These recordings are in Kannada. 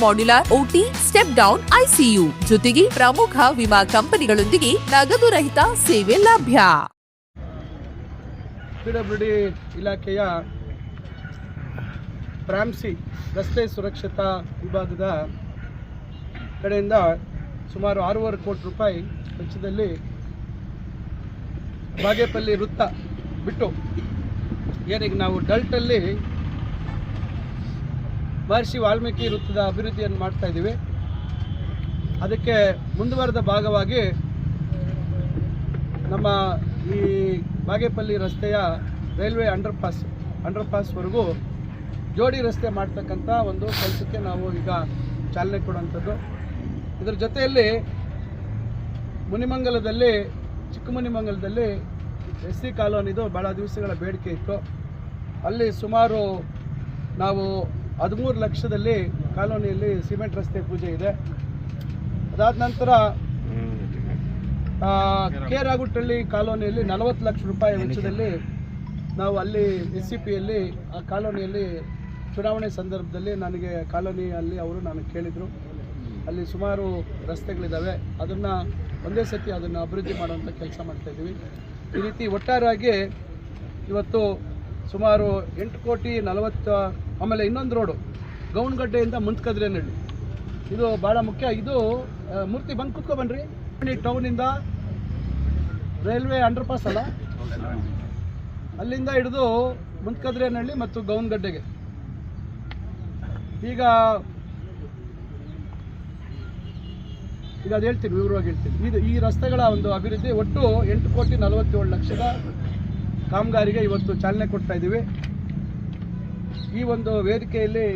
modular OT step down ICU ಜೊತೆಗೆ ಪ್ರಮುಖ ವಿಮಾ ಕಂಪನಿಗಳೊಂದಿಗೆ ನಗದು ರಹಿತ ಸೇವೆ ಲಭ್ಯ. ಪಿಡಬ್ಲ್ಯೂಡಿ ಇಲಾಖೆಯ ಪ್ರಾಂಸಿ ರಸ್ತೆ ಸುರಕ್ಷತಾ ವಿಭಾಗದ ಕಡೆಯಿಂದ ಸುಮಾರು ಆರೂವರೆ ಕೋಟಿ ರೂಪಾಯಿ ವೆಚ್ಚದಲ್ಲಿ ಬಾಗೇಪಲ್ಲಿ ವೃತ್ತ ಬಿಟ್ಟು ಏನೀಗ ನಾವು ಡಲ್ಟಲ್ಲಿ ಮಹರ್ಷಿ ವಾಲ್ಮೀಕಿ ವೃತ್ತದ ಅಭಿವೃದ್ಧಿಯನ್ನು ಮಾಡ್ತಾ ಇದ್ದೀವಿ. ಅದಕ್ಕೆ ಮುಂದುವರೆದ ಭಾಗವಾಗಿ ನಮ್ಮ ಈ ಬಾಗೇಪಲ್ಲಿ ರಸ್ತೆಯ ರೈಲ್ವೆ ಅಂಡರ್ ಪಾಸ್ ಅಂಡರ್ ಜೋಡಿ ರಸ್ತೆ ಮಾಡ್ತಕ್ಕಂಥ ಒಂದು ಕೆಲಸಕ್ಕೆ ನಾವು ಈಗ ಚಾಲನೆ ಕೊಡುವಂಥದ್ದು. ಇದರ ಜೊತೆಯಲ್ಲಿ ಮುನಿಮಂಗಲದಲ್ಲಿ, ಚಿಕ್ಕಮುನಿಮಂಗಲದಲ್ಲಿ ಎಸ್ ಸಿ ಕಾಲೋನಿದು ಭಾಳ ದಿವಸಗಳ ಬೇಡಿಕೆ ಇತ್ತು. ಅಲ್ಲಿ ಸುಮಾರು ನಾವು ಹದಿಮೂರು ಲಕ್ಷದಲ್ಲಿ ಕಾಲೋನಿಯಲ್ಲಿ ಸಿಮೆಂಟ್ ರಸ್ತೆ ಪೂಜೆ ಇದೆ. ಅದಾದ ನಂತರ ಕೆ ರಾಗುಟ್ಟಳ್ಳಿ ಕಾಲೋನಿಯಲ್ಲಿ ನಲವತ್ತು ಲಕ್ಷ ರೂಪಾಯಿ ವೆಚ್ಚದಲ್ಲಿ ನಾವು ಅಲ್ಲಿ ಎಸ್ ಸಿ ಪಿಯಲ್ಲಿ ಆ ಕಾಲೋನಿಯಲ್ಲಿ ಚುನಾವಣೆ ಸಂದರ್ಭದಲ್ಲಿ ನನಗೆ ಕಾಲೋನಿಯಲ್ಲಿ ಅವರು ನಾನು ಕೇಳಿದರು. ಅಲ್ಲಿ ಸುಮಾರು ರಸ್ತೆಗಳಿದ್ದಾವೆ ಅದನ್ನು ಒಂದೇ ಸತಿ ಅದನ್ನು ಅಭಿವೃದ್ಧಿ ಮಾಡುವಂಥ ಕೆಲಸ ಮಾಡ್ತಾಯಿದ್ದೀವಿ ಈ ರೀತಿ ಒಟ್ಟಾರೆಯಾಗಿ ಇವತ್ತು ಸುಮಾರು ಎಂಟು ಕೋಟಿ ನಲವತ್ತು, ಆಮೇಲೆ ಇನ್ನೊಂದು ರೋಡು, ಗೌನ್ಗಡ್ಡೆಯಿಂದ ಮುಂತ್ಕದ್ರೇನಹಳ್ಳಿ ಇದು ಭಾಳ ಮುಖ್ಯ. ಇದು ಮೂರ್ತಿ ಬಂದು ಕುತ್ಕೊ ಬನ್ರಿ. ಟೌನಿಂದ ರೈಲ್ವೆ ಅಂಡರ್ ಪಾಸ್ ಅಲ್ಲ. ಅಲ್ಲಿಂದ ಹಿಡಿದು ಮುಂತ್ಕದ್ರೇನಹಳ್ಳಿ ಮತ್ತು ಗೌನ್ಗಡ್ಡೆಗೆ. ಈಗ ಈಗ ಅದು ಹೇಳ್ತೀನಿ, ವಿವರವಾಗಿ ಹೇಳ್ತೀನಿ. ಇದು ಈ ರಸ್ತೆಗಳ ಒಂದು ಅಭಿವೃದ್ಧಿ ಒಟ್ಟು ಎಂಟು ಕೋಟಿ ನಲವತ್ತೇಳು ಲಕ್ಷದ ಕಾಮಗಾರಿಗೆ ಇವತ್ತು ಚಾಲನೆ ಕೊಡ್ತಾ ಇದ್ದೀವಿ. ಈ ಒಂದು ವೇದಿಕೆಯಲ್ಲಿ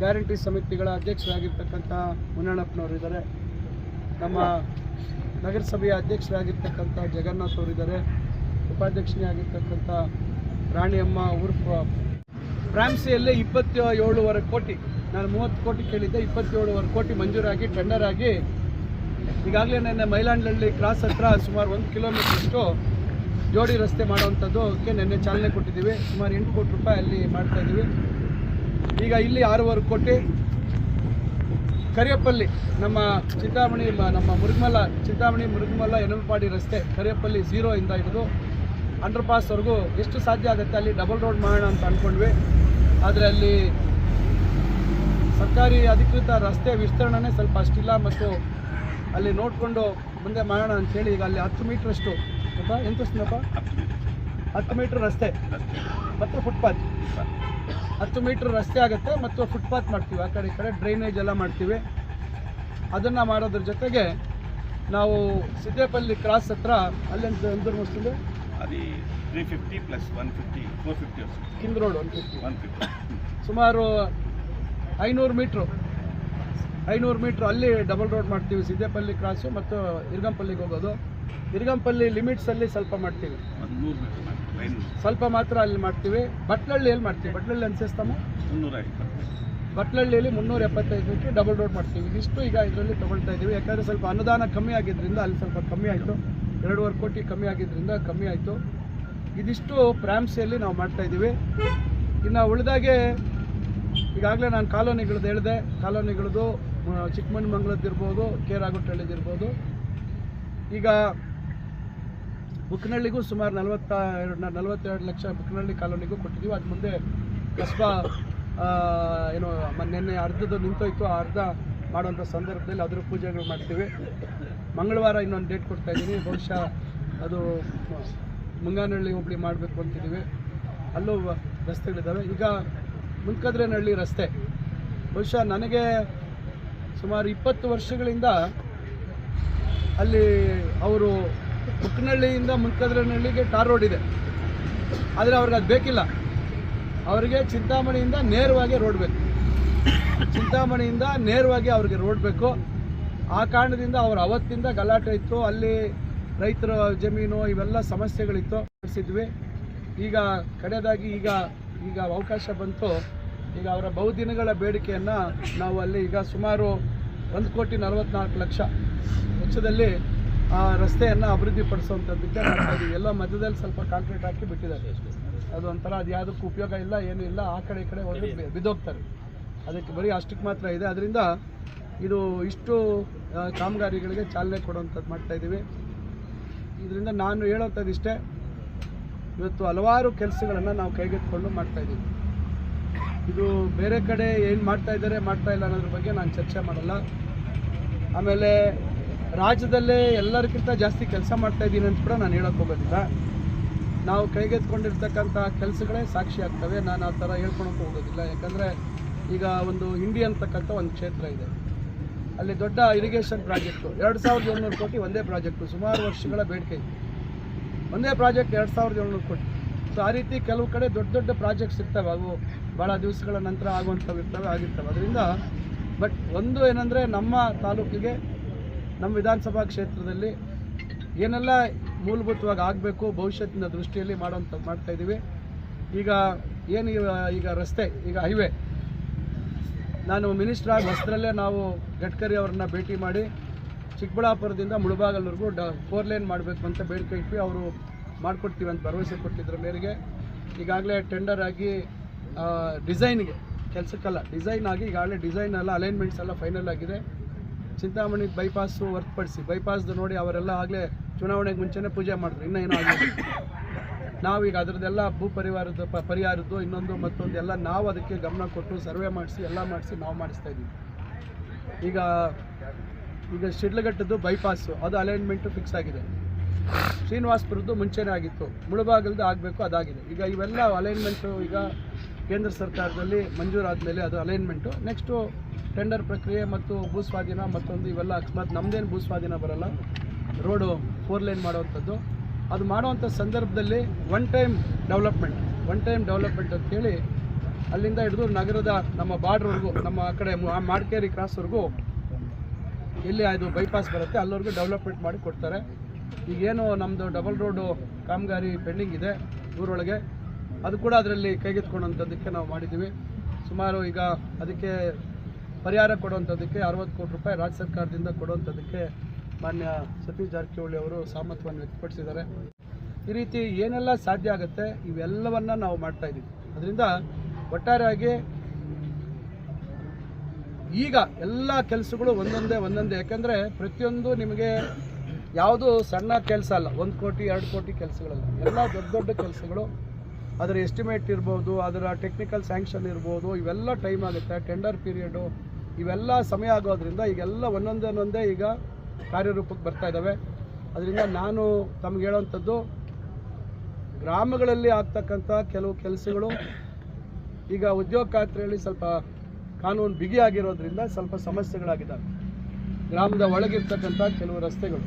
ಗ್ಯಾರಂಟಿ ಸಮಿತಿಗಳ ಅಧ್ಯಕ್ಷರಾಗಿರ್ತಕ್ಕಂಥ ಮುನ್ನಣ್ಣಪ್ಪನವರಿದ್ದಾರೆ ನಮ್ಮ ನಗರಸಭೆಯ ಅಧ್ಯಕ್ಷರಾಗಿರ್ತಕ್ಕಂಥ ಜಗನ್ನಾಥ್ ಅವರಿದ್ದಾರೆ ಉಪಾಧ್ಯಕ್ಷನೇ ಆಗಿರ್ತಕ್ಕಂಥ ರಾಣಿಯಮ್ಮ ಉರ್ಫ್ ಫ್ರಾನ್ಸಿಯಲ್ಲಿ ಇಪ್ಪತ್ತ ಏಳುವರೆ ಕೋಟಿ, ನಾನು ಮೂವತ್ತು ಕೋಟಿ ಕೇಳಿದ್ದೆ ಇಪ್ಪತ್ತೇಳುವರೆ ಕೋಟಿ ಮಂಜೂರಾಗಿ ಟೆಂಡರ್ ಆಗಿ ಈಗಾಗಲೇ ನಿನ್ನೆ ಮೈಲಾಂಡ್ಲಹಳ್ಳಿ ಕ್ರಾಸ್ ಹತ್ರ ಸುಮಾರು ಒಂದು ಕಿಲೋಮೀಟ್ರಷ್ಟು ಜೋಡಿ ರಸ್ತೆ ಮಾಡೋವಂಥದ್ದಕ್ಕೆ ನಿನ್ನೆ ಚಾಲನೆ ಕೊಟ್ಟಿದ್ದೀವಿ. ಸುಮಾರು ಎಂಟು ಕೋಟಿ ರೂಪಾಯಿ ಅಲ್ಲಿ ಮಾಡ್ತಾ ಇದ್ದೀವಿ. ಈಗ ಇಲ್ಲಿ ಆರೂವರೆ ಕೋಟಿ. ಕರಿಯಪ್ಪಲ್ಲಿ ನಮ್ಮ ಚಿಂತಾಮಣಿ, ನಮ್ಮ ಮುರುಗಮಲ್ಲ ಚಿಂತಾಮಣಿ ಮುರುಗಮಲ್ಲ ಯನಮಪಾಡಿ ರಸ್ತೆ ಕರಿಯಪ್ಪಲ್ಲಿ ಝೀರೋ ಇಂದ ಹಿಡಿದು ಅಂಡರ್ ಪಾಸ್ವರೆಗೂ ಎಷ್ಟು ಸಾಧ್ಯ ಆಗುತ್ತೆ ಅಲ್ಲಿ ಡಬಲ್ ರೋಡ್ ಮಾಡೋಣ ಅಂತ ಅಂದ್ಕೊಂಡ್ವಿ ಆದರೆ ಅಲ್ಲಿ ಸರ್ಕಾರಿ ಅಧಿಕೃತ ರಸ್ತೆ ವಿಸ್ತರಣೆ ಸ್ವಲ್ಪ ಅಷ್ಟಿಲ್ಲ ಮತ್ತು ಅಲ್ಲಿ ನೋಡಿಕೊಂಡು ಮುಂದೆ ಮಾಡೋಣ ಅಂಥೇಳಿ ಈಗ ಅಲ್ಲಿ ಹತ್ತು ಮೀಟ್ರಷ್ಟು ಗೊತ್ತಾ ಎಂತ ಪ್ರಶ್ನೆಪ್ಪ ಹತ್ತು ಮೀಟ್ರ್ ರಸ್ತೆ. ಮತ್ತು ಫುಟ್ಪಾತ್ ಹತ್ತು ಮೀಟ್ರ್ ರಸ್ತೆ ಆಗುತ್ತೆ ಮತ್ತು ಫುಟ್ಪಾತ್ ಮಾಡ್ತೀವಿ. ಆ ಕಡೆ ಈ ಕಡೆ ಡ್ರೈನೇಜ್ ಎಲ್ಲ ಮಾಡ್ತೀವಿ. ಅದನ್ನು ಮಾಡೋದ್ರ ಜೊತೆಗೆ ನಾವು ಸಿದ್ದೇಪಲ್ಲಿ ಕ್ರಾಸ್ ಹತ್ರ ಅಲ್ಲೆಂತ ಎಂದರು ಮುಸ್ತಿದೆ ಅದು three fifty plus one fifty four fifty king road one fifty one fifty ಸುಮಾರು ಐನೂರು ಮೀಟ್ರು. ಐನೂರು ಮೀಟ್ರ್ ಅಲ್ಲಿ ಡಬಲ್ ರೋಡ್ ಮಾಡ್ತೀವಿ ಸಿದ್ದೇಪಲ್ಲಿ ಕ್ರಾಸು ಮತ್ತು ಇರ್ಗಂಪಲ್ಲಿಗೆ ಹೋಗೋದು. ಇರ್ಗಂಪಲ್ಲಿ ಲಿಮಿಟ್ಸಲ್ಲಿ ಸ್ವಲ್ಪ ಮಾಡ್ತೀವಿ. ಸ್ವಲ್ಪ ಮಾತ್ರ ಅಲ್ಲಿ ಮಾಡ್ತೀವಿ. ಬಟ್ಲಳ್ಳಿಯಲ್ಲಿ ಮಾಡ್ತೀವಿ? ಬಟ್ಲಳ್ಳಿ ಅನ್ಸಿಸ್ತಾಮ ಮುನ್ನೂರ ಐವತ್ತು ಬಟ್ಲಳ್ಳಿಯಲ್ಲಿ ಮುನ್ನೂರ ಎಪ್ಪತ್ತೈದು ಮೀಟರ್ ಡಬಲ್ ರೋಡ್ ಮಾಡ್ತೀವಿ. ಇದಿಷ್ಟು ಈಗ ಇದರಲ್ಲಿ ತೊಗೊಳ್ತಾ ಇದ್ದೀವಿ. ಯಾಕಂದರೆ ಸ್ವಲ್ಪ ಅನುದಾನ ಕಮ್ಮಿ ಆಗಿದ್ದರಿಂದ ಅಲ್ಲಿ ಸ್ವಲ್ಪ ಕಮ್ಮಿ ಆಯಿತು. ಎರಡೂವರೆ ಕೋಟಿ ಕಮ್ಮಿ ಆಗಿದ್ದರಿಂದ ಕಮ್ಮಿ ಆಯಿತು. ಇದಿಷ್ಟು ಪ್ರಾಮ್ಸಿಯಲ್ಲಿ ನಾವು ಮಾಡ್ತಾ ಇದ್ದೀವಿ. ಇನ್ನು ಉಳಿದಾಗೆ ಈಗಾಗಲೇ ನಾನು ಕಾಲೋನಿಗಳದ್ದು ಹೇಳಿದೆ. ಕಾಲೋನಿಗಳದ್ದು ಚಿಕ್ಕಮಂಗ್ಳದ್ದಿರ್ಬೋದು ಕೆ ರಾಗುಟ್ಟಳ್ಳಿದಿರ್ಬೋದು ಈಗ ಬುಕ್ನಳ್ಳಿಗೂ ಸುಮಾರು ನಲವತ್ತ ಎರಡು ನಲವತ್ತೆರಡು ಲಕ್ಷ ಬುಕ್ನಳ್ಳಿ ಕಾಲೋನಿಗೂ ಕೊಟ್ಟಿದ್ದೀವಿ. ಅದು ಮುಂದೆ ಕಸ್ಬಾ ಏನು ನಿನ್ನೆ ಅರ್ಧದ್ದು ನಿಂತೋಯ್ತು. ಅರ್ಧ ಮಾಡುವಂಥ ಸಂದರ್ಭದಲ್ಲಿ ಅದರ ಪೂಜೆಗಳು ಮಾಡ್ತೀವಿ. ಮಂಗಳವಾರ ಇನ್ನೊಂದು ಡೇಟ್ ಕೊಡ್ತಾ ಇದ್ದೀನಿ. ಬಹುಶಃ ಅದು ಮುಂಗಾನಹಳ್ಳಿ ಹೋಬಳಿ ಮಾಡಬೇಕು ಅಂತಿದ್ದೀವಿ. ಅಲ್ಲೂ ರಸ್ತೆಗಳಿದ್ದಾವೆ. ಈಗ ಮುಂದ್ಕದ್ರೇನಹಳ್ಳಿ ರಸ್ತೆ. ಬಹುಶಃ ನನಗೆ ಸುಮಾರು ಇಪ್ಪತ್ತು ವರ್ಷಗಳಿಂದ ಅಲ್ಲಿ ಅವರು ಬುಕ್ನಹಳ್ಳಿಯಿಂದ ಮುನ್ಕದ್ರನಹಳ್ಳಿಗೆ ಟಾರ್ ರೋಡ್ ಇದೆ. ಆದರೆ ಅವ್ರಿಗೆ ಅದು ಬೇಕಿಲ್ಲ. ಅವರಿಗೆ ಚಿಂತಾಮಣಿಯಿಂದ ನೇರವಾಗಿ ರೋಡ್ ಬೇಕು. ಚಿಂತಾಮಣಿಯಿಂದ ನೇರವಾಗಿ ಅವ್ರಿಗೆ ರೋಡ್ ಬೇಕು. ಆ ಕಾರಣದಿಂದ ಅವರು ಅವತ್ತಿಂದ ಗಲಾಟೆ ಇತ್ತು. ಅಲ್ಲಿ ರೈತರ ಜಮೀನು ಇವೆಲ್ಲ ಸಮಸ್ಯೆಗಳಿತ್ತು. ನಡೆಸಿದ್ವಿ. ಈಗ ಕಡೆಯದಾಗಿ ಈಗ ಈಗ ಅವಕಾಶ ಬಂತು. ಈಗ ಅವರ ಬಹುದಿನಗಳ ಬೇಡಿಕೆಯನ್ನು ನಾವು ಅಲ್ಲಿ ಈಗ ಸುಮಾರು ಒಂದು ಕೋಟಿ ನಲವತ್ನಾಲ್ಕು ಲಕ್ಷ ವೆಚ್ಚದಲ್ಲಿ ಆ ರಸ್ತೆಯನ್ನು ಅಭಿವೃದ್ಧಿಪಡಿಸುವಂಥದ್ದಕ್ಕೆ ಎಲ್ಲ ಮಧ್ಯದಲ್ಲಿ ಸ್ವಲ್ಪ ಕಾಂಕ್ರೀಟ್ ಹಾಕಿ ಬಿಟ್ಟಿದ್ದಾರೆ. ಅದು ಒಂಥರ ಅದು ಯಾವುದಕ್ಕೂ ಉಪಯೋಗ ಇಲ್ಲ, ಏನೂ ಇಲ್ಲ. ಆ ಕಡೆ ಈ ಕಡೆ ಹೋಗಿ ಬಿದ್ದೋಗ್ತಾರೆ. ಅದಕ್ಕೆ ಬರೀ ಅಷ್ಟಕ್ಕೆ ಮಾತ್ರ ಇದೆ. ಅದರಿಂದ ಇದು ಇಷ್ಟು ಕಾಮಗಾರಿಗಳಿಗೆ ಚಾಲನೆ ಕೊಡುವಂಥದ್ದು ಮಾಡ್ತಾ ಇದ್ದೀವಿ. ಇದರಿಂದ ನಾನು ಹೇಳೋಂಥದ್ದು ಇಷ್ಟೇ. ಇವತ್ತು ಹಲವಾರು ಕೆಲಸಗಳನ್ನು ನಾವು ಕೈಗೆತ್ತಿಕೊಂಡು ಮಾಡ್ತಾ ಇದ್ದೀವಿ. ಇದು ಬೇರೆ ಕಡೆ ಏನು ಮಾಡ್ತಾ ಇದ್ದಾರೆ, ಮಾಡ್ತಾ ಇಲ್ಲ ಅನ್ನೋದ್ರ ಬಗ್ಗೆ ನಾನು ಚರ್ಚೆ ಮಾಡಲ್ಲ. ಆಮೇಲೆ ರಾಜ್ಯದಲ್ಲೇ ಎಲ್ಲರಿಗಿಂತ ಜಾಸ್ತಿ ಕೆಲಸ ಮಾಡ್ತಾ ಇದ್ದೀನಿ ಅಂತ ಕೂಡ ನಾನು ಹೇಳೋಕೆ ಹೋಗೋದಿಲ್ಲ. ನಾವು ಕೈಗೆತ್ಕೊಂಡಿರ್ತಕ್ಕಂಥ ಕೆಲಸಗಳೇ ಸಾಕ್ಷಿ ಆಗ್ತವೆ. ನಾನು ಆ ಥರ ಹೇಳ್ಕೊಳಕ್ಕೆ ಹೋಗೋದಿಲ್ಲ. ಯಾಕಂದರೆ ಈಗ ಒಂದು ಹಿಂಡಿ ಅಂತಕ್ಕಂಥ ಒಂದು ಕ್ಷೇತ್ರ ಇದೆ. ಅಲ್ಲಿ ದೊಡ್ಡ ಇರಿಗೇಷನ್ ಪ್ರಾಜೆಕ್ಟು ಎರಡು ಸಾವಿರದ ಏಳ್ನೂರು ಕೋಟಿ ಒಂದೇ ಪ್ರಾಜೆಕ್ಟು ಸುಮಾರು ವರ್ಷಗಳ ಬೇಡಿಕೆ ಇದೆ. ಒಂದೇ ಪ್ರಾಜೆಕ್ಟ್ ಎರಡು ಸಾವಿರದ ಏಳ್ನೂರು ಕೋಟಿ. ಸೊ ಆ ರೀತಿ ಕೆಲವು ಕಡೆ ದೊಡ್ಡ ದೊಡ್ಡ ಪ್ರಾಜೆಕ್ಟ್ಸ್ ಇರ್ತವೆ. ಅವು ಭಾಳ ದಿವಸಗಳ ನಂತರ ಆಗುವಂಥವು ಇರ್ತವೆ, ಆಗಿರ್ತವೆ. ಅದರಿಂದ ಬಟ್ ಒಂದು ಏನಂದರೆ ನಮ್ಮ ತಾಲೂಕಿಗೆ ನಮ್ಮ ವಿಧಾನಸಭಾ ಕ್ಷೇತ್ರದಲ್ಲಿ ಏನೆಲ್ಲ ಮೂಲಭೂತವಾಗಿ ಆಗಬೇಕು ಭವಿಷ್ಯತ್ತಿನ ದೃಷ್ಟಿಯಲ್ಲಿ ಮಾಡೋಂಥ ಮಾಡ್ತಾ ಇದ್ದೀವಿ. ಈಗ ಏನು ಈಗ ರಸ್ತೆ, ಈಗ ಹೈವೇ. ನಾನು ಮಿನಿಸ್ಟರ್ ಆಗಿ ಹೊಸದ್ರಲ್ಲೇ ನಾವು ಗಡ್ಕರಿ ಅವರನ್ನ ಭೇಟಿ ಮಾಡಿ ಚಿಕ್ಕಬಳ್ಳಾಪುರದಿಂದ ಮುಳುಬಾಗಲ್ವರೆಗೂ ಡ, ಫೋರ್ ಲೈನ್ ಮಾಡಬೇಕು ಅಂತ ಬೇಡಿಕೆ ಇಟ್ವಿ. ಅವರು ಮಾಡಿಕೊಡ್ತೀವಿ ಅಂತ ಭರವಸೆ ಕೊಟ್ಟಿದ್ರ ಮೇರೆಗೆ. ಈಗಾಗಲೇ ಟೆಂಡರ್ ಆಗಿ ಡಿಸೈನ್ಗೆ ಕೆಲಸಕ್ಕಲ್ಲ ಡಿಸೈನ್ ಆಗಿ ಈಗಾಗಲೇ ಡಿಸೈನ್ ಎಲ್ಲ ಅಲೈನ್ಮೆಂಟ್ಸ್ ಎಲ್ಲ ಫೈನಲ್ ಆಗಿದೆ. ಚಿಂತಾಮಣಿ ಬೈಪಾಸು ಹೊರತುಪಡಿಸಿ ಬೈಪಾಸ್ದು ನೋಡಿ ಅವರೆಲ್ಲ ಆಗಲೇ ಚುನಾವಣೆಗೆ ಮುಂಚೆನೇ ಪೂಜೆ ಮಾಡಿದ್ರು, ಇನ್ನೂ ಏನೋ ನಾವೀಗ ಅದರದ್ದೆಲ್ಲ ಭೂ ಪರಿವಾರದ ಪ, ಪರಿಹಾರದ್ದು, ಇನ್ನೊಂದು ಮತ್ತೊಂದು ಎಲ್ಲ ನಾವು ಅದಕ್ಕೆ ಗಮನ ಕೊಟ್ಟು ಸರ್ವೆ ಮಾಡಿಸಿ, ಎಲ್ಲ ಮಾಡಿಸಿ ನಾವು ಮಾಡಿಸ್ತಾ ಇದ್ದೀವಿ. ಈಗ ಈಗ ಶಿಡ್ಲಘಟ್ಟದ್ದು ಬೈಪಾಸು ಅದು ಅಲೈನ್ಮೆಂಟು ಫಿಕ್ಸ್ ಆಗಿದೆ. ಶ್ರೀನಿವಾಸ್ಪುರದ್ದು ಮುಂಚೆನೇ ಆಗಿತ್ತು ಮುಳುಬಾಗಲದ್ದು ಆಗಬೇಕು, ಅದಾಗಿದೆ. ಈಗ ಇವೆಲ್ಲ ಅಲೈನ್ಮೆಂಟು ಈಗ ಕೇಂದ್ರ ಸರ್ಕಾರದಲ್ಲಿ ಮಂಜೂರಾದ ಮೇಲೆ ಅದು ಅಲೈನ್ಮೆಂಟು ನೆಕ್ಸ್ಟು ಟೆಂಡರ್ ಪ್ರಕ್ರಿಯೆ ಮತ್ತು ಭೂಸ್ವಾಧೀನ ಮತ್ತೊಂದು ಇವೆಲ್ಲ ಅಕಸ್ಮಾತ್ ನಮ್ಮದೇನು ಭೂಸ್ವಾಧೀನ ಬರಲ್ಲ. ರೋಡು ಫೋರ್ ಲೈನ್ ಮಾಡುವಂಥದ್ದು. ಅದು ಮಾಡುವಂಥ ಸಂದರ್ಭದಲ್ಲಿ one time development one time development ಅಂತೇಳಿ ಅಲ್ಲಿಂದ ಹಿಡಿದು ನಗರದ ನಮ್ಮ ಬಾರ್ಡ್ರ್ವರೆಗೂ, ನಮ್ಮ ಆ ಕಡೆ ಮಾಡ್ಕೇರಿ ಕ್ರಾಸ್ವರೆಗೂ ಎಲ್ಲಿ ಅದು ಬೈಪಾಸ್ ಬರುತ್ತೆ. ಅಲ್ಲಿವರೆಗೂ ಡೆವಲಪ್ಮೆಂಟ್ ಮಾಡಿ ಕೊಡ್ತಾರೆ. ಈಗೇನು ನಮ್ಮದು ಡಬಲ್ ರೋಡು ಕಾಮಗಾರಿ ಪೆಂಡಿಂಗ್ ಇದೆ ಊರೊಳಗೆ. ಅದು ಕೂಡ ಅದರಲ್ಲಿ ಕೈಗೆತ್ಕೊಳ್ಳೋಂಥದ್ದಕ್ಕೆ ನಾವು ಮಾಡಿದ್ದೀವಿ. ಸುಮಾರು ಈಗ ಅದಕ್ಕೆ ಪರಿಹಾರ ಕೊಡುವಂಥದ್ದಕ್ಕೆ ಅರವತ್ತು ಕೋಟಿ ರೂಪಾಯಿ ರಾಜ್ಯ ಸರ್ಕಾರದಿಂದ ಕೊಡುವಂಥದ್ದಕ್ಕೆ ಮಾನ್ಯ ಸತೀಶ್ ಜಾರಕಿಹೊಳಿ ಅವರು ಸಾಮರ್ಥ್ಯವನ್ನು ವ್ಯಕ್ತಪಡಿಸಿದ್ದಾರೆ. ಈ ರೀತಿ ಏನೆಲ್ಲ ಸಾಧ್ಯ ಆಗುತ್ತೆ, ಇವೆಲ್ಲವನ್ನು ನಾವು ಮಾಡ್ತಾ ಇದ್ದೀವಿ ಅದರಿಂದ ಒಟ್ಟಾರೆಯಾಗಿ ಈಗ ಎಲ್ಲ ಕೆಲಸಗಳು ಒಂದೊಂದೇ ಒಂದೊಂದೇ. ಯಾಕೆಂದರೆ ಪ್ರತಿಯೊಂದು ನಿಮಗೆ ಯಾವುದು ಸಣ್ಣ ಕೆಲಸ ಅಲ್ಲ, ಒಂದು ಕೋಟಿ, ಎರಡು ಕೋಟಿ ಕೆಲಸಗಳಲ್ಲ. ಎಲ್ಲ ದೊಡ್ಡ ದೊಡ್ಡ ಕೆಲಸಗಳು, ಅದರ ಎಸ್ಟಿಮೇಟ್ ಇರ್ಬೋದು, ಅದರ ಟೆಕ್ನಿಕಲ್ ಸ್ಯಾಂಕ್ಷನ್ ಇರ್ಬೋದು, ಇವೆಲ್ಲ ಟೈಮ್ ಆಗುತ್ತೆ. ಟೆಂಡರ್ ಪೀರಿಯಡು ಇವೆಲ್ಲ ಸಮಯ ಆಗೋದ್ರಿಂದ ಈಗೆಲ್ಲ ಒಂದೊಂದೇ ಒಂದೊಂದೇ ಈಗ ಕಾರ್ಯರೂಪಕ್ಕೆ ಬರ್ತಾ ಇದ್ದಾವೆ ಅದರಿಂದ ನಾನು ತಮ್ಗೆ ಹೇಳೋವಂಥದ್ದು, ಗ್ರಾಮಗಳಲ್ಲಿ ಆಗ್ತಕ್ಕಂಥ ಕೆಲವು ಕೆಲಸಗಳು ಈಗ ಉದ್ಯೋಗ ಖಾತ್ರಿಯಲ್ಲಿ ಸ್ವಲ್ಪ ಕಾನೂನು ಬಿಗಿಯಾಗಿರೋದ್ರಿಂದ ಸ್ವಲ್ಪ ಸಮಸ್ಯೆಗಳಾಗಿದ್ದಾವೆ. ಗ್ರಾಮದ ಒಳಗಿರ್ತಕ್ಕಂಥ ಕೆಲವು ರಸ್ತೆಗಳು,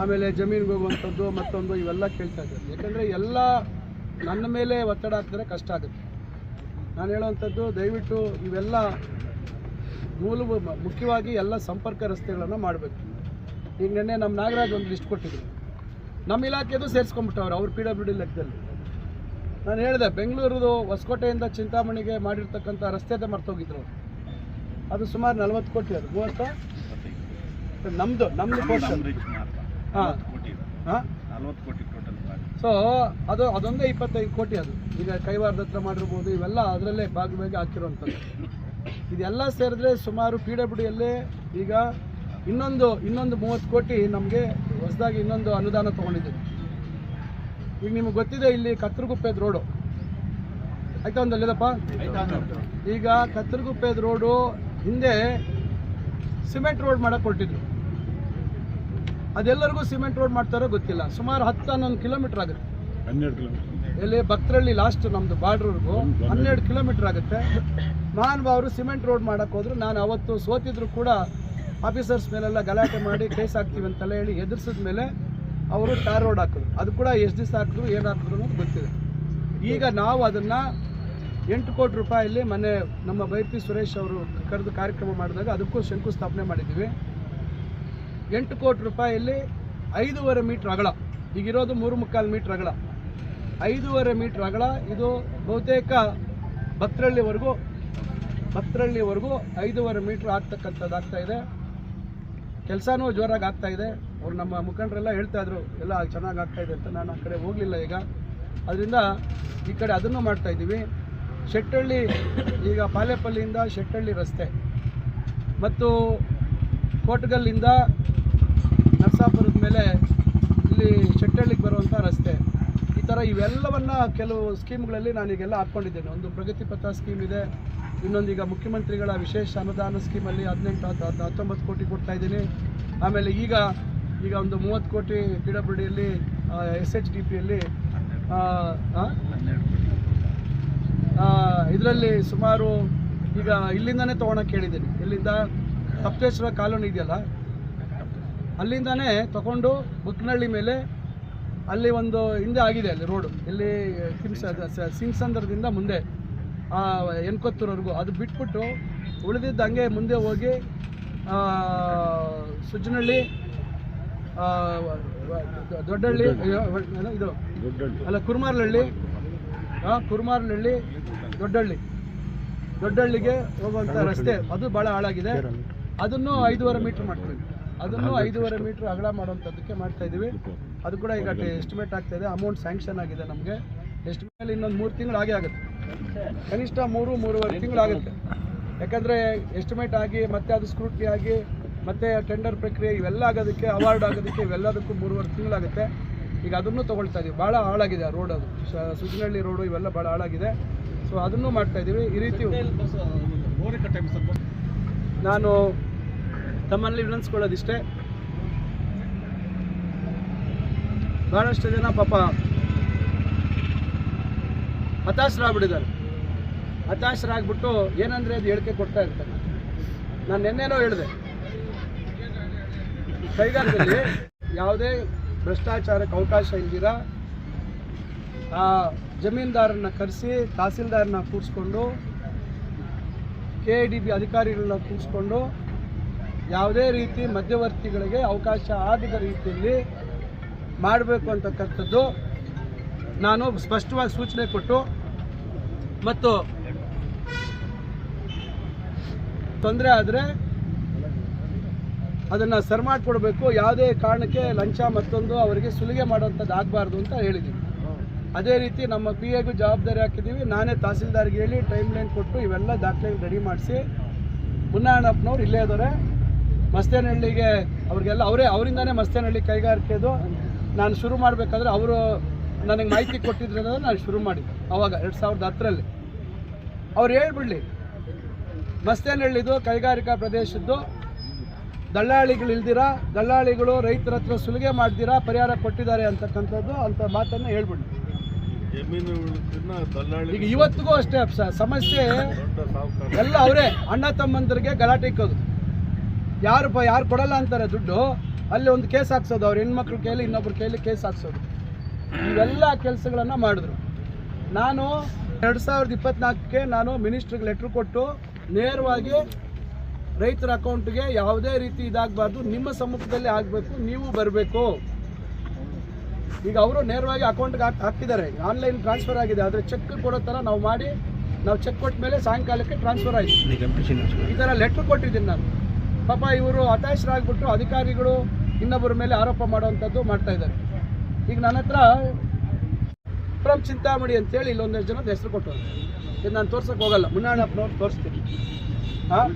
ಆಮೇಲೆ ಜಮೀನಿಗೆ ಹೋಗುವಂಥದ್ದು ಮತ್ತೊಂದು ಇವೆಲ್ಲ ಕೇಳ್ತಾ ಇದ್ದಾರೆ. ಯಾಕಂದರೆ ಎಲ್ಲ ನನ್ನ ಮೇಲೆ ಒತ್ತಡ ಹಾಕಿದ್ರೆ ಕಷ್ಟ ಆಗುತ್ತೆ. ನಾನು ಹೇಳುವಂಥದ್ದು, ದಯವಿಟ್ಟು ಇವೆಲ್ಲ ಮೂಲ ಮುಖ್ಯವಾಗಿ ಎಲ್ಲ ಸಂಪರ್ಕ ರಸ್ತೆಗಳನ್ನು ಮಾಡಬೇಕು. ಈಗ ನಿನ್ನೆ ನಮ್ಮ ನಾಗರಾಜ್ ಒಂದು ಲಿಸ್ಟ್ ಕೊಟ್ಟಿದ್ರು. ನಮ್ಮ ಇಲಾಖೆದು ಸೇರಿಸ್ಕೊಂಡ್ಬಿಟ್ಟವ್ರು ಅವ್ರು ಪಿ ಡಬ್ಲ್ಯೂ ಡಿ ಲೆಕ್ಕದಲ್ಲಿ. ನಾನು ಹೇಳಿದೆ ಬೆಂಗಳೂರದು ಹೊಸಕೋಟೆಯಿಂದ ಚಿಂತಾಮಣಿಗೆ ಮಾಡಿರ್ತಕ್ಕಂಥ ರಸ್ತೆದ ಮರ್ತೋಗಿದ್ರು ಅವರು. ಅದು ಸುಮಾರು ನಲ್ವತ್ತು ಕೋಟಿ ಅದು. ಮೂವತ್ತ? ನಮ್ಮದು ನಮ್ಮದು ಪೋರ್ಷನ್ ಹಾ. ನಲ್ವತ್ತು ಕೋಟಿ ಟೋಟಲ್ ಸೊ ಅದು ಅದೊಂದೇ ಇಪ್ಪತ್ತೈದು ಕೋಟಿ ಅದು. ಈಗ ಕೈವಾರದ ಹತ್ರ ಮಾಡಿರ್ಬೋದು ಇವೆಲ್ಲ ಅದರಲ್ಲೇ ಭಾಗವಾಗಿ ಹಾಕಿರುವಂಥದ್ದು. ಇದೆಲ್ಲ ಸೇರಿದ್ರೆ ಸುಮಾರು ಪಿ ಡಬ್ಲ್ಯೂ ಡಿಯಲ್ಲೇ ಈಗ ಇನ್ನೊಂದು ಇನ್ನೊಂದು ಮೂವತ್ತು ಕೋಟಿ ನಮಗೆ ಹೊಸದಾಗಿ ಇನ್ನೊಂದು ಅನುದಾನ ತೊಗೊಂಡಿದ್ದೀವಿ. ಈಗ ನಿಮ್ಗೆ ಗೊತ್ತಿದೆ ಇಲ್ಲಿ ಕತ್ತರಗುಪ್ಪೆದ ರೋಡು. ಆಯ್ತಾ ಒಂದಲ್ಲಿದಪ್ಪ ಈಗ ಕತ್ತರಗುಪ್ಪೆದ ರೋಡು ಹಿಂದೆ ಸಿಮೆಂಟ್ ರೋಡ್ ಮಾಡೋಕೆ ಕೊಟ್ಟಿದ್ರು ಅದೆಲ್ಲರಿಗೂ ಸಿಮೆಂಟ್ ರೋಡ್ ಮಾಡ್ತಾರೋ ಗೊತ್ತಿಲ್ಲ. ಸುಮಾರು ಹತ್ತು ಹನ್ನೊಂದು ಕಿಲೋಮೀಟರ್ ಆಗುತ್ತೆ. ಹನ್ನೆರಡು ಕಿಲೋಮೀಟರ್. ಎಲ್ಲಿ ಭಕ್ತರಳ್ಳಿ ಲಾಸ್ಟ್ ನಮ್ಮದು ಬಾರ್ಡ್ರ್ವರೆಗೂ ಹನ್ನೆರಡು ಕಿಲೋಮೀಟರ್ ಆಗುತ್ತೆ. ಮಹಾನುಭಾವರು ಸಿಮೆಂಟ್ ರೋಡ್ ಮಾಡಕ್ಕೆ ಹೋದ್ರು. ನಾನು ಅವತ್ತು ಸೋತಿದ್ರು ಕೂಡ ಆಫೀಸರ್ಸ್ ಮೇಲೆಲ್ಲ ಗಲಾಟೆ ಮಾಡಿ ಕೇಸ್ ಹಾಕ್ತೀವಿ ಅಂತೆಲ್ಲ ಹೇಳಿ ಎದುರಿಸಿದ ಮೇಲೆ ಅವರು ಟಾರ್ ರೋಡ್ ಹಾಕಿದ್ರು. ಅದು ಕೂಡ ಎಷ್ಟು ದಿವಸ ಹಾಕಿದ್ರು, ಏನು ಹಾಕಿದ್ರು ಅನ್ನೋದು ಗೊತ್ತಿದೆ. ಈಗ ನಾವು ಅದನ್ನು ಎಂಟು ಕೋಟಿ ರೂಪಾಯಲ್ಲಿ ಮೊನ್ನೆ ನಮ್ಮ ಬೈರ್ತಿ ಸುರೇಶ್ ಅವರು ಕರೆದು ಕಾರ್ಯಕ್ರಮ ಮಾಡಿದಾಗ ಅದಕ್ಕೂ ಶಂಕುಸ್ಥಾಪನೆ ಮಾಡಿದ್ದೀವಿ. ಎಂಟು ಕೋಟಿ ರೂಪಾಯಲ್ಲಿ ಐದೂವರೆ ಮೀಟ್ರ್ ಅಗಲ. ಈಗಿರೋದು ಮೂರು ಮುಕ್ಕಾಲು ಮೀಟ್ರ್ ಅಗಲ. ಐದೂವರೆ ಮೀಟ್ರ್ ಅಗಲ. ಇದು ಬಹುತೇಕ ಭಕ್ತರಳ್ಳಿವರೆಗೂ ಭಕ್ತರಳ್ಳಿವರೆಗೂ ಐದೂವರೆ ಮೀಟ್ರ್ ಆಗ್ತಕ್ಕಂಥದ್ದು ಆಗ್ತಾ ಇದೆ. ಕೆಲಸನೂ ಜೋರಾಗಿ ಆಗ್ತಾ ಇದೆ. ಅವ್ರು ನಮ್ಮ ಮುಖಂಡರೆಲ್ಲ ಹೇಳ್ತಾ ಇದ್ರು, ಎಲ್ಲ ಚೆನ್ನಾಗಿ ಆಗ್ತಾ ಇದೆ ಅಂತ, ನಾನು ಆ ಕಡೆ ಹೋಗಲಿಲ್ಲ ಈಗ. ಅದರಿಂದ ಈ ಕಡೆ ಅದನ್ನು ಮಾಡ್ತಾ ಇದ್ದೀವಿ. ಶೆಟ್ಟಳ್ಳಿ, ಈಗ ಪಾಲೇಪಲ್ಲಿಯಿಂದ ಶೆಟ್ಟಳ್ಳಿ ರಸ್ತೆ. ಮತ್ತು ಕೋಟಗಲ್ಲಿಂದ ನರಸಾಪುರದ ಮೇಲೆ ಇಲ್ಲಿ ಶೆಟ್ಟಳ್ಳಿಗೆ ಬರುವಂಥ ರಸ್ತೆ. ಈ ಥರ ಇವೆಲ್ಲವನ್ನು ಕೆಲವು ಸ್ಕೀಮ್ಗಳಲ್ಲಿ ನಾನೀಗೆಲ್ಲ ಹಾಕ್ಕೊಂಡಿದ್ದೇನೆ ಒಂದು ಪ್ರಗತಿ ಪಥ ಸ್ಕೀಮ್ ಇದೆ. ಇನ್ನೊಂದು ಈಗ ಮುಖ್ಯಮಂತ್ರಿಗಳ ವಿಶೇಷ ಅನುದಾನ ಸ್ಕೀಮಲ್ಲಿ ಹದಿನೆಂಟು ಹತ್ತು ಹತ್ತು ಹತ್ತೊಂಬತ್ತು ಕೋಟಿ ಕೊಡ್ತಾ ಇದ್ದೀನಿ. ಆಮೇಲೆ ಈಗ ಈಗ ಒಂದು ಮೂವತ್ತು ಕೋಟಿ ಪಿ ಡಬ್ಲ್ಯೂ ಡಿಯಲ್ಲಿ ಎಸ್ ಎಚ್ ಡಿ ಪಿಯಲ್ಲಿ ಇದರಲ್ಲಿ ಸುಮಾರು ಈಗ ಇಲ್ಲಿಂದನೇ ತೊಗೊಳಕ್ಕೆ ಹೇಳಿದ್ದೀನಿ. ಇಲ್ಲಿಂದ ಸಪ್ತೇಶ್ವರ ಕಾಲೋನಿ ಇದೆಯಲ್ಲ? ಅಲ್ಲಿಂದನೇ ತಗೊಂಡು ಬುಕ್ನಹಳ್ಳಿ ಮೇಲೆ ಅಲ್ಲಿ ಒಂದು ಹಿಂದೆ ಆಗಿದೆ ಅಲ್ಲಿ ರೋಡು. ಇಲ್ಲಿ ಸಿಂಗ್ಸಂದ್ರದಿಂದ ಮುಂದೆ. ಎನ್ಕೊತ್ತೂರವರೆಗೂ ಅದು ಬಿಟ್ಬಿಟ್ಟು ಉಳಿದಿದ್ದ ಹಂಗೆ ಮುಂದೆ ಹೋಗಿ ಸುಜ್ಜನಹಳ್ಳಿ ದೊಡ್ಡಹಳ್ಳಿ ಇದು. ಅಲ್ಲ ಕುರ್ಮಾರ್ಲಹಳ್ಳಿ. ಹಾಂ ಕುರ್ಮಾರ್ಲಹಳ್ಳಿ ದೊಡ್ಡಹಳ್ಳಿ. ದೊಡ್ಡಹಳ್ಳಿಗೆ ಹೋಗುವಂಥ ರಸ್ತೆ ಅದು ಭಾಳ ಹಾಳಾಗಿದೆ. ಅದನ್ನು ಐದೂವರೆ ಮೀಟ್ರ್ ಮಾಡ್ತೀವಿ. ಅದನ್ನು ಐದೂವರೆ ಮೀಟ್ರ್ ಅಗಲ ಮಾಡುವಂಥದ್ದಕ್ಕೆ ಮಾಡ್ತಾ ಇದ್ದೀವಿ. ಅದು ಕೂಡ ಈಗ ಎಸ್ಟಿಮೇಟ್ ಆಗ್ತಾ ಇದೆ. ಅಮೌಂಟ್ ಸ್ಯಾಂಕ್ಷನ್ ಆಗಿದೆ ನಮಗೆ. ಎಸ್ಟಿಮೇಟ್ ಇನ್ನೊಂದು ಮೂರು ತಿಂಗಳು ಆಗೇ ಆಗುತ್ತೆ. ಕನಿಷ್ಠ ಮೂರು ಮೂರುವರೆ ತಿಂಗಳು ಆಗುತ್ತೆ ಯಾಕಂದರೆ ಎಸ್ಟಿಮೇಟ್ ಆಗಿ ಮತ್ತೆ ಅದು ಸ್ಕ್ರೂಟ್ನಿ ಆಗಿ ಮತ್ತೆ ಟೆಂಡರ್ ಪ್ರಕ್ರಿಯೆ ಇವೆಲ್ಲ ಆಗೋದಕ್ಕೆ ಅವಾರ್ಡ್ ಆಗೋದಕ್ಕೆ ಇವೆಲ್ಲದಕ್ಕೂ ಮೂರುವರೆ ತಿಂಗಳಾಗುತ್ತೆ. ಈಗ ಅದನ್ನು ತೊಗೊಳ್ತಾ ಇದೀವಿ. ಭಾಳ ಹಾಳಾಗಿದೆ ಆ ರೋಡ್ ಅದು. ಸುಜನಹಳ್ಳಿ ರೋಡು ಇವೆಲ್ಲ ಭಾಳ ಹಾಳಾಗಿದೆ. ಸೊ ಅದನ್ನು ಮಾಡ್ತಾ ಇದ್ದೀವಿ ಈ ರೀತಿ ನಾನು ತಮ್ಮಲ್ಲಿ ವಿನಂತಿಸ್ಕೊಳ್ಳೋದಿಷ್ಟೇ. ಭಾಳಷ್ಟು ಜನ ಪಾಪ ಹತಾಶರಾಗ್ಬಿಟ್ಟಿದ್ದಾರೆ. ಹತಾಶರಾಗ್ಬಿಟ್ಟು ಏನಂದ್ರೆ ಅದು ಹೇಳಿಕೆ ಕೊಡ್ತಾ ಇರ್ತಾರೆ. ನಾನು ನಿನ್ನೆನೋ ಹೇಳಿದೆ. ಕೈಗಾರಿಕೆಯಲ್ಲಿ ಯಾವುದೇ ಭ್ರಷ್ಟಾಚಾರಕ್ಕೆ ಅವಕಾಶ ಇಲ್ದಿರ ಆ ಜಮೀನ್ದಾರನ್ನ ಕರೆಸಿ ತಹಸೀಲ್ದಾರನ್ನ ಕೂರಿಸ್ಕೊಂಡು ಕೆ ಡಿ ಬಿ ಅಧಿಕಾರಿಗಳನ್ನ ಕೂರಿಸ್ಕೊಂಡು ಯಾವುದೇ ರೀತಿ ಮಧ್ಯವರ್ತಿಗಳಿಗೆ ಅವಕಾಶ ಆಗದ ರೀತಿಯಲ್ಲಿ ಮಾಡಬೇಕು ಅಂತಕ್ಕಂಥದ್ದು ನಾನು ಸ್ಪಷ್ಟವಾಗಿ ಸೂಚನೆ ಕೊಟ್ಟು ಮತ್ತು ತೊಂದರೆ ಆದರೆ ಅದನ್ನು ಸರ್ ಮಾಡಿಕೊಡ್ಬೇಕು. ಯಾವುದೇ ಕಾರಣಕ್ಕೆ ಲಂಚ ಮತ್ತೊಂದು ಅವರಿಗೆ ಸುಲಿಗೆ ಮಾಡುವಂಥದ್ದು ಆಗಬಾರ್ದು ಅಂತ ಹೇಳಿದ್ದೀವಿ ಅದೇ ರೀತಿ ನಮ್ಮ ಪಿ ಎಗೂ ಜವಾಬ್ದಾರಿ ಹಾಕಿದ್ದೀವಿ. ನಾನೇ ತಹಸೀಲ್ದಾರ್ಗೆ ಹೇಳಿ ಟೈಮ್ ಲೈನ್ ಕೊಟ್ಟು ಇವೆಲ್ಲ ದಾಖಲೆ ರೆಡಿ ಮಾಡಿಸಿ ಮುನ್ನಾಣಪ್ಪನವ್ರು ಇಲ್ಲೇ ಇದ್ದಾರೆ. ಮಸ್ತೇನಹಳ್ಳಿಗೆ ಅವ್ರಿಗೆಲ್ಲ ಅವರೇ ಅವರಿಂದಾನೇ ಮಸ್ತೇನಹಳ್ಳಿ ಕೈಗಾರಿಕೆದು ನಾನು ಶುರು ಮಾಡಬೇಕಾದ್ರೆ ಅವರು ನನಗೆ ಮಾಹಿತಿ ಕೊಟ್ಟಿದ್ರೆ ನಾನು ಶುರು ಮಾಡಿದ್ದೆ ಅವಾಗ ಎರಡು ಸಾವಿರದ ಹತ್ತರಲ್ಲಿ. ಅವ್ರು ಹೇಳ್ಬಿಡ್ಲಿ ಮಸ್ತೇನಹಳ್ಳಿದು ಕೈಗಾರಿಕಾ ಪ್ರದೇಶದ್ದು ದಲ್ಲಾಳಿಗಳು ಇಲ್ದಿರಾ ದಲ್ಲಾಳಿಗಳು ರೈತರ ಹತ್ರ ಸುಲಿಗೆ ಮಾಡ್ದಿರಾ ಪರಿಹಾರ ಕೊಟ್ಟಿದ್ದಾರೆ ಅಂತಕ್ಕಂಥದ್ದು ಅಂತ ಮಾತನ್ನು ಹೇಳ್ಬಿಡ್ಲಿ. ಈಗ ಇವತ್ತಿಗೂ ಅಷ್ಟೇ ಅಪ್ಸ ಸಮಸ್ಯೆ ಎಲ್ಲ ಅವರೇ ಅಣ್ಣ ತಮ್ಮಂದರಿಗೆ ಗಲಾಟೆ ಇಕ್ಕೋದು. ಯಾರು ಯಾರು ಕೊಡಲ್ಲ ಅಂತಾರೆ ದುಡ್ಡು ಅಲ್ಲಿ ಒಂದು ಕೇಸ್ ಹಾಕ್ಸೋದು ಅವ್ರ ಹೆಣ್ಮಕ್ಳು ಕೇಳಿ ಇನ್ನೊಬ್ರ ಕೇಳಿ ಕೇಸ್ ಹಾಕ್ಸೋದು. ಇವೆಲ್ಲ ಕೆಲಸಗಳನ್ನು ಮಾಡಿದ್ರು. ನಾನು ಎರಡು ಸಾವಿರದ ಇಪ್ಪತ್ನಾಲ್ಕಕ್ಕೆ ನಾನು ಮಿನಿಸ್ಟ್ರಿಗೆ ಲೆಟ್ರ್ ಕೊಟ್ಟು ನೇರವಾಗಿ ರೈತರ ಅಕೌಂಟ್ಗೆ ಯಾವುದೇ ರೀತಿ ಇದಾಗಬಾರ್ದು ನಿಮ್ಮ ಸಮ್ಮುಖದಲ್ಲಿ ಆಗಬೇಕು ನೀವು ಬರಬೇಕು. ಈಗ ಅವರು ನೇರವಾಗಿ ಅಕೌಂಟ್ಗೆ ಹಾಕ್ ಹಾಕ್ತಿದ್ದಾರೆ ಆನ್ಲೈನ್ ಟ್ರಾನ್ಸ್ಫರ್ ಆಗಿದೆ. ಆದರೆ ಚೆಕ್ ಕೊಡೋ ಥರ ನಾವು ಮಾಡಿ ನಾವು ಚೆಕ್ ಕೊಟ್ಟ ಮೇಲೆ ಸಾಯಂಕಾಲಕ್ಕೆ ಟ್ರಾನ್ಸ್ಫರ್ ಆಯಿತು. ಈ ಥರ ಲೆಟ್ರ್ ಕೊಟ್ಟಿದ್ದೀನಿ ನಾನು. ಪಾಪ ಇವರು ಹತಾಶರಾಗ್ಬಿಟ್ಟು ಅಧಿಕಾರಿಗಳು ಇನ್ನೊಬ್ಬರ ಮೇಲೆ ಆರೋಪ ಮಾಡುವಂಥದ್ದು ಮಾಡ್ತಾ ಇದ್ದಾರೆ. ಈಗ ನನ್ನ ಹತ್ರ ಫ್ರಮ್ ಚಿಂತಾಮಣಿ ಅಂತೇಳಿ ಇಲ್ಲೊಂದಷ್ಟು ಜನದ ಹೆಸರು ಕೊಟ್ಟರು ಇದು ನಾನು ತೋರ್ಸಕ್ಕೆ ಹೋಗಲ್ಲ. ಮುನ್ನಾಣಪ್ಪನವ್ರು ತೋರಿಸ್ತೀನಿ. ಹಾಂ?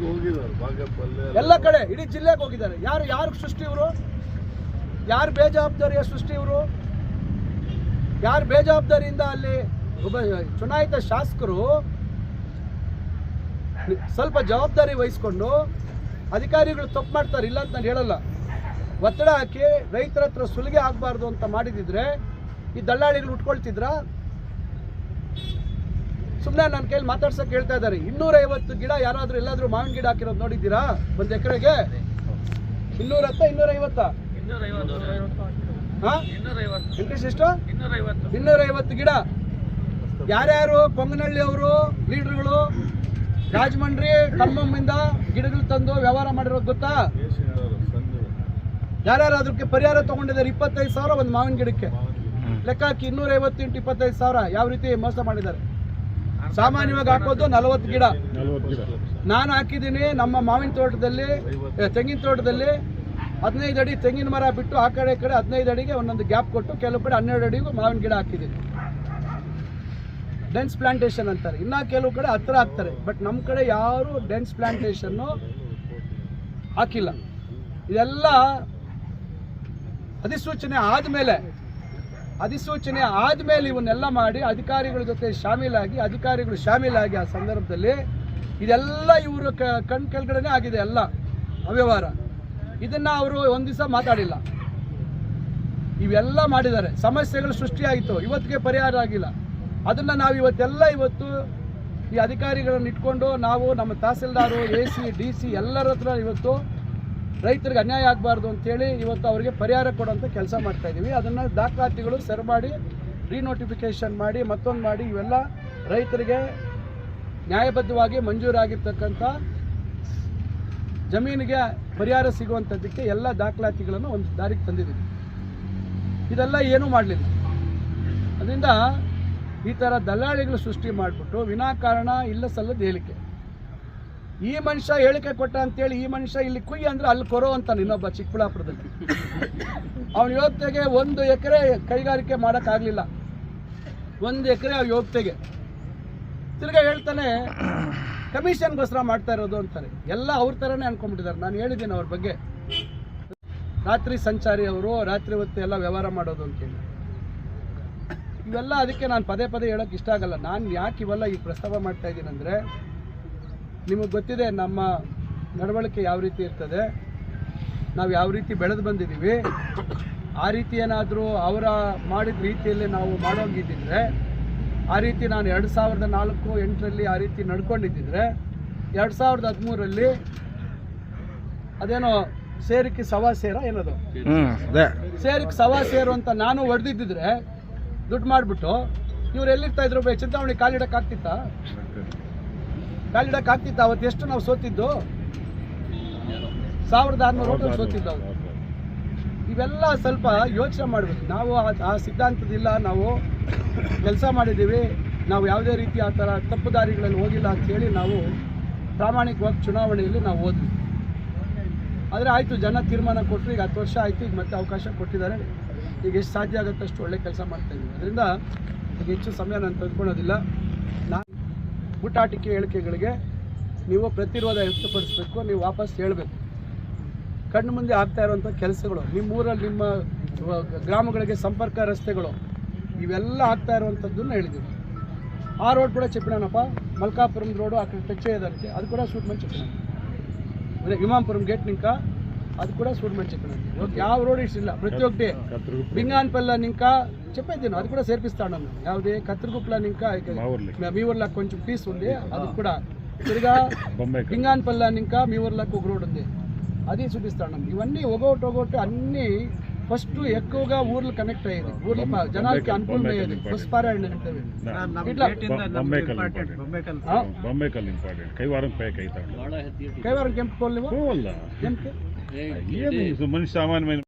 ಎಲ್ಲ ಕಡೆ ಇಡೀ ಜಿಲ್ಲೆಗೆ ಹೋಗಿದ್ದಾರೆ. ಯಾರು ಯಾರು ಸೃಷ್ಟಿ ಇವರು? ಯಾರು ಬೇಜವಾಬ್ದಾರಿಯ ಸೃಷ್ಟಿ ಇವರು? ಯಾರು ಬೇಜವಾಬ್ದಾರಿಯಿಂದ ಅಲ್ಲಿ ಒಬ್ಬ ಚುನಾಯಿತ ಶಾಸಕರು ಸ್ವಲ್ಪ ಜವಾಬ್ದಾರಿ ವಹಿಸ್ಕೊಂಡು ಅಧಿಕಾರಿಗಳು ತಪ್ಪು ಮಾಡ್ತಾರೆ ಇಲ್ಲ ಅಂತ ನಾನು ಹೇಳಲ್ಲ. ಒತ್ತಡ ಹಾಕಿ ರೈತರ ಹತ್ರ ಸುಲಿಗೆ ಆಗಬಾರ್ದು ಅಂತ ಮಾಡಿದಿದ್ರೆ ಈ ದಲ್ಲಾಳಿಗಳು ಉಟ್ಕೊಳ್ತಿದ್ರ? ಸುಮ್ಮನೆ ನನ್ನ ಕೈಲಿ ಮಾತಾಡ್ಸಕ್ಕೆ ಹೇಳ್ತಾ ಇದ್ದಾರೆ. ಇನ್ನೂರೈವತ್ತು ಗಿಡ ಯಾರಾದರೂ ಎಲ್ಲಾದರೂ ಮಾವಿನ ಗಿಡ ಹಾಕಿರೋದು ನೋಡಿದ್ದೀರಾ? ಒಂದು ಎಕರೆಗೆ? ಇನ್ನೂರ ಹತ್ತ ಇನ್ನೂರೈವತ್ತ ವೆಂಕಟೇಶ್ ಎಷ್ಟು? ಇನ್ನೂರೈವತ್ತು ಗಿಡ. ಯಾರ್ಯಾರು ಪೊಂಗನಹಳ್ಳಿ ಅವರು, ಲೀಡರ್ಗಳು, ರಾಜಮಂಡ್ರಿ ಕಮ್ಮಮ್ಮಿಂದ ಗಿಡಗಳು ತಂದು ವ್ಯವಹಾರ ಮಾಡಿರೋದು ಗೊತ್ತಾ? ಯಾರ್ಯಾರು ಅದಕ್ಕೆ ಪರಿಹಾರ ತಗೊಂಡಿದ್ದಾರೆ ಇಪ್ಪತ್ತೈದು ಸಾವಿರ ಒಂದು ಮಾವಿನ ಗಿಡಕ್ಕೆ. ಲೆಕ್ಕ ಹಾಕಿ ಇನ್ನೂರ ಐವತ್ತೆಂಟು ಇಪ್ಪತ್ತೈದು ಸಾವಿರ ಯಾವ ರೀತಿ ಮೋಸ ಮಾಡಿದ್ದಾರೆ. ಸಾಮಾನ್ಯವಾಗಿ ಹಾಕೋದು ನಲವತ್ತು ಗಿಡ. ನಾನು ಹಾಕಿದ್ದೀನಿ ನಮ್ಮ ಮಾವಿನ ತೋಟದಲ್ಲಿ ತೆಂಗಿನ ತೋಟದಲ್ಲಿ ಹದಿನೈದು ಅಡಿ ತೆಂಗಿನ ಮರ ಬಿಟ್ಟು ಆ ಕಡೆ ಈ ಕಡೆ ಹದಿನೈದು ಅಡಿಗೆ ಒಂದೊಂದು ಗ್ಯಾಪ್ ಕೊಟ್ಟು ಕೆಲವು ಕಡೆ ಹನ್ನೆರಡು ಅಡಿಗೂ ಮಾವಿನ ಗಿಡ ಹಾಕಿದ್ದೀನಿ. ಡೆನ್ಸ್ ಪ್ಲಾಂಟೇಶನ್ ಅಂತಾರೆ. ಇನ್ನ ಕೆಲವು ಕಡೆ ಹತ್ರ ಹಾಕ್ತಾರೆ. ಬಟ್ ನಮ್ಮ ಕಡೆ ಯಾರು ಡೆನ್ಸ್ ಪ್ಲಾಂಟೇಶನ್ನು ಹಾಕಿಲ್ಲ. ಇದೆಲ್ಲ ಅಧಿಸೂಚನೆ ಆದಮೇಲೆ ಅಧಿಸೂಚನೆ ಆದಮೇಲೆ ಇವನ್ನೆಲ್ಲ ಮಾಡಿ ಅಧಿಕಾರಿಗಳ ಜೊತೆ ಶಾಮೀಲಾಗಿ, ಅಧಿಕಾರಿಗಳು ಶಾಮೀಲಾಗಿ ಆ ಸಂದರ್ಭದಲ್ಲಿ ಇದೆಲ್ಲ ಇವರು ಕಣ್ ಕೆಳಗಡೆನೇ ಆಗಿದೆ ಎಲ್ಲ ಅವ್ಯವಹಾರ. ಇದನ್ನು ಅವರು ಒಂದು ದಿವಸ ಮಾತಾಡಿಲ್ಲ. ಇವೆಲ್ಲ ಮಾಡಿದ್ದಾರೆ. ಸಮಸ್ಯೆಗಳು ಸೃಷ್ಟಿಯಾಯಿತು. ಇವತ್ತಿಗೆ ಪರಿಹಾರ ಆಗಿಲ್ಲ. ಅದನ್ನು ನಾವು ಇವತ್ತೆಲ್ಲ ಇವತ್ತು ಈ ಅಧಿಕಾರಿಗಳನ್ನು ಇಟ್ಕೊಂಡು ನಾವು ನಮ್ಮ tahsildar, A C, D C ಎಲ್ಲರ ಹತ್ರ ಇವತ್ತು ರೈತರಿಗೆ ಅನ್ಯಾಯ ಆಗಬಾರ್ದು ಅಂತೇಳಿ ಇವತ್ತು ಅವರಿಗೆ ಪರಿಹಾರ ಕೊಡುವಂಥ ಕೆಲಸ ಮಾಡ್ತಾ ಇದ್ದೀವಿ ಅದನ್ನು ದಾಖಲಾತಿಗಳು ಸರ್ ಮಾಡಿ ರೀನೋಟಿಫಿಕೇಷನ್ ಮಾಡಿ, ಮತ್ತೊಂದು ಮಾಡಿ, ಇವೆಲ್ಲ ರೈತರಿಗೆ ನ್ಯಾಯಬದ್ಧವಾಗಿ ಮಂಜೂರಾಗಿರ್ತಕ್ಕಂಥ ಜಮೀನಿಗೆ ಪರಿಹಾರ ಸಿಗುವಂಥದ್ದಕ್ಕೆ ಎಲ್ಲ ದಾಖಲಾತಿಗಳನ್ನು ಒಂದು ದಾರಿಗೆ ತಂದಿದ್ದೀವಿ. ಇದೆಲ್ಲ ಏನೂ ಮಾಡಲಿಲ್ಲ. ಅದರಿಂದ ಈ ಥರ ದಲ್ಲಾಳಿಗಳು ಸೃಷ್ಟಿ ಮಾಡಿಬಿಟ್ಟು ವಿನಾಕಾರಣ ಇಲ್ಲ ಸಲ್ಲದ ಹೇಳಿಕೆ. ಈ ಮನುಷ್ಯ ಹೇಳಿಕೆ ಕೊಟ್ಟ ಅಂತೇಳಿ ಈ ಮನುಷ್ಯ ಇಲ್ಲಿ ಕುಯ್ಯ ಅಂದ್ರೆ ಅಲ್ಲಿ ಕೊರೋ ಅಂತಾನೆ ಇನ್ನೊಬ್ಬ ಚಿಕ್ಕಬಳ್ಳಾಪುರದಲ್ಲಿ. ಅವನ ಯೋಗ್ಯತೆಗೆ ಒಂದು ಎಕರೆ ಕೈಗಾರಿಕೆ ಮಾಡೋಕ್ಕಾಗಲಿಲ್ಲ. ಒಂದು ಎಕರೆ ಅವ್ನ ಯೋಗ್ಯತೆಗೆ ತಿರ್ಗಾ ಹೇಳ್ತಾನೆ ಕಮಿಷನ್ಗೋಸ್ಕರ ಮಾಡ್ತಾ ಇರೋದು ಅಂತಾರೆ. ಎಲ್ಲ ಅವ್ರ ಥರನೇ ಅನ್ಕೊಂಡ್ಬಿಟ್ಟಿದ್ದಾರೆ. ನಾನು ಹೇಳಿದ್ದೀನಿ ಅವ್ರ ಬಗ್ಗೆ. ರಾತ್ರಿ ಸಂಚಾರಿ ಅವರು, ರಾತ್ರಿ ಹೊತ್ತು ಎಲ್ಲ ವ್ಯವಹಾರ ಮಾಡೋದು ಅಂತೇಳಿ. ಇವೆಲ್ಲ ಅದಕ್ಕೆ ನಾನು ಪದೇ ಪದೇ ಹೇಳೋಕೆ ಇಷ್ಟ ಆಗಲ್ಲ. ನಾನು ಯಾಕೆ ಇವೆಲ್ಲ ಈ ಪ್ರಸ್ತಾವ ಮಾಡ್ತಾ ಇದ್ದೀನಿ ಅಂದರೆ ನಿಮಗೆ ಗೊತ್ತಿದೆ ನಮ್ಮ ನಡವಳಿಕೆ ಯಾವ ರೀತಿ ಇರ್ತದೆ? ನಾವು ಯಾವ ರೀತಿ ಬೆಳೆದು ಬಂದಿದ್ದೀವಿ? ಆ ರೀತಿ ಏನಾದರೂ ಅವರ ಮಾಡಿದ ರೀತಿಯಲ್ಲಿ ನಾವು ಮಾಡೋಂಗಿದ್ದಿದ್ರೆ ಆ ರೀತಿ ನಾನು ಎರಡು ಸಾವಿರದ ನಾಲ್ಕು ಎಂಟರಲ್ಲಿ ಆ ರೀತಿ ನಡ್ಕೊಂಡಿದ್ದಿದ್ರೆ ಎರಡು ಸಾವಿರದ ಹದಿಮೂರಲ್ಲಿ ಅದೇನೋ ಸೇರಿಕೆ ಸವಾ ಸೇರ ಏನದು? ಸೇರಿಕೆ ಸವಾ ಸೇರು ಅಂತ ನಾನು ಹೊಡೆದಿದ್ದಿದ್ರೆ ದುಡ್ಡು ಮಾಡಿಬಿಟ್ಟು ಇವ್ರು ಎಲ್ಲಿರ್ತಾ ಇದ್ರು ಬೈ ಚಿಂತಾಮಣಿ ಕಾಲಿಡಕ್ಕೆ ಆಗ್ತಿತ್ತಾ? ಕಾಲಿಡಕ್ಕೆ ಆಗ್ತಿತ್ತು ಅವತ್ತು ಎಷ್ಟು ನಾವು ಸೋತಿದ್ದು? ಸಾವಿರದ ಆರ್ನೂರು ಓಟಲ್ಲಿ ಸೋತಿದ್ದು ಅವ್ರು. ಇವೆಲ್ಲ ಸ್ವಲ್ಪ ಯೋಚನೆ ಮಾಡಬೇಕು. ನಾವು ಆ- ಸಿದ್ಧಾಂತದಿಲ್ಲ ನಾವು ಕೆಲಸ ಮಾಡಿದ್ದೀವಿ. ನಾವು ಯಾವುದೇ ರೀತಿ ಆ ಥರ ತಪ್ಪು ದಾರಿಗಳಲ್ಲಿ ಹೋಗಿಲ್ಲ ಅಂತೇಳಿ ನಾವು ಪ್ರಾಮಾಣಿಕವಾಗಿ ಚುನಾವಣೆಯಲ್ಲಿ ನಾವು ಹೋದ್ವಿ. ಆದರೆ ಆಯಿತು ಜನ ತೀರ್ಮಾನ ಕೊಟ್ಟರು ಈಗ ಹತ್ತು ವರ್ಷ ಆಯಿತು ಈಗ ಮತ್ತೆ ಅವಕಾಶ ಕೊಟ್ಟಿದ್ದಾರೆ. ಈಗ ಎಷ್ಟು ಸಾಧ್ಯ ಆಗುತ್ತೆ ಅಷ್ಟು ಒಳ್ಳೆ ಕೆಲಸ ಮಾಡ್ತಾ ಇದ್ದೀವಿ. ಅದರಿಂದ ಈಗ ಹೆಚ್ಚು ಸಮಯ ನಾನು ತಂದ್ಕೊಳ್ಳೋದಿಲ್ಲ ನಾನು ಊಟಾಟಿಕೆ ಹೇಳಿಕೆಗಳಿಗೆ ನೀವು ಪ್ರತಿರೋಧ ವ್ಯಕ್ತಪಡಿಸಬೇಕು, ನೀವು ವಾಪಸ್ ಹೇಳಬೇಕು. ಕಣ್ಣು ಮುಂದೆ ಆಗ್ತಾ ಇರುವಂಥ ಕೆಲಸಗಳು ನಿಮ್ಮೂರಲ್ಲಿ ನಿಮ್ಮ ಗ್ರಾಮಗಳಿಗೆ ಸಂಪರ್ಕ ರಸ್ತೆಗಳು, ಇವೆಲ್ಲ ಆಗ್ತಾ ಇರುವಂಥದ್ದನ್ನು ಹೇಳಿದ್ದೀವಿ. ಆ ರೋಡ್ ಕೂಡ ಚಿಪ್ಪಣ್ಣಪ್ಪ ಮಲ್ಕಾಪುರಂ ರೋಡು, ಆ ಕಡೆ ಟಚ್ ಇದಕ್ಕೆ ಅದು ಕೂಡ ಸೂಟ್ ಮಾಡಿ ಚಿಕ್ಕಣ. ಅಂದರೆ ಇಮಾಂಪುರಂ ಗೇಟ್ ನಿಂಕ ಅದು ಕೂಡ ಸೂಟ್ ಮಾಡಿ ಚಿಕ್ಕಣ ಯಾವ ರೋಡ್ ಇಷ್ಟಿಲ್ಲ ಪ್ರತಿಯೊಬ್ಬ బింగాన్పల్ల ఇంకా చెప్పేది అది కూడా చేర్పిస్తాను యావది కత్తిరిగుప్పల ఇంకా మీ ఊర్లో కొంచెం పీస్ ఉంది అది కూడా తిరిగా బింగాన్పల్ల ఇంకా మీ ఊర్లోకి ఒక రోడ్ ఉంది అది చూపిస్తాను ఇవన్నీ ఒకటి ఒకటి అన్ని ఫస్ట్ ఎక్కువగా ఊర్లు కనెక్ట్ అయ్యేది ఊర్ల ప- జనాలకి అనుకూలమయ్యేది బస్ పారాయణ అంటే ఇట్లా ಬೊಂಬೈಕಲ್ ಇಂಪಾರ್ಟೆಂಟ್ ఆ, ಬೊಂಬೈಕಲ್ ಇಂಪಾರ್ಟೆಂಟ್ ಕೈವಾರಂ ಪೇಕ್ ಐತಾ కైవారం కెంపుకోలేవు ಹೋಗಲ್ಲ ಎಂಕೆ ಏನು ಮನುಷ್ಯ ಸಾಮಾನ್ಯ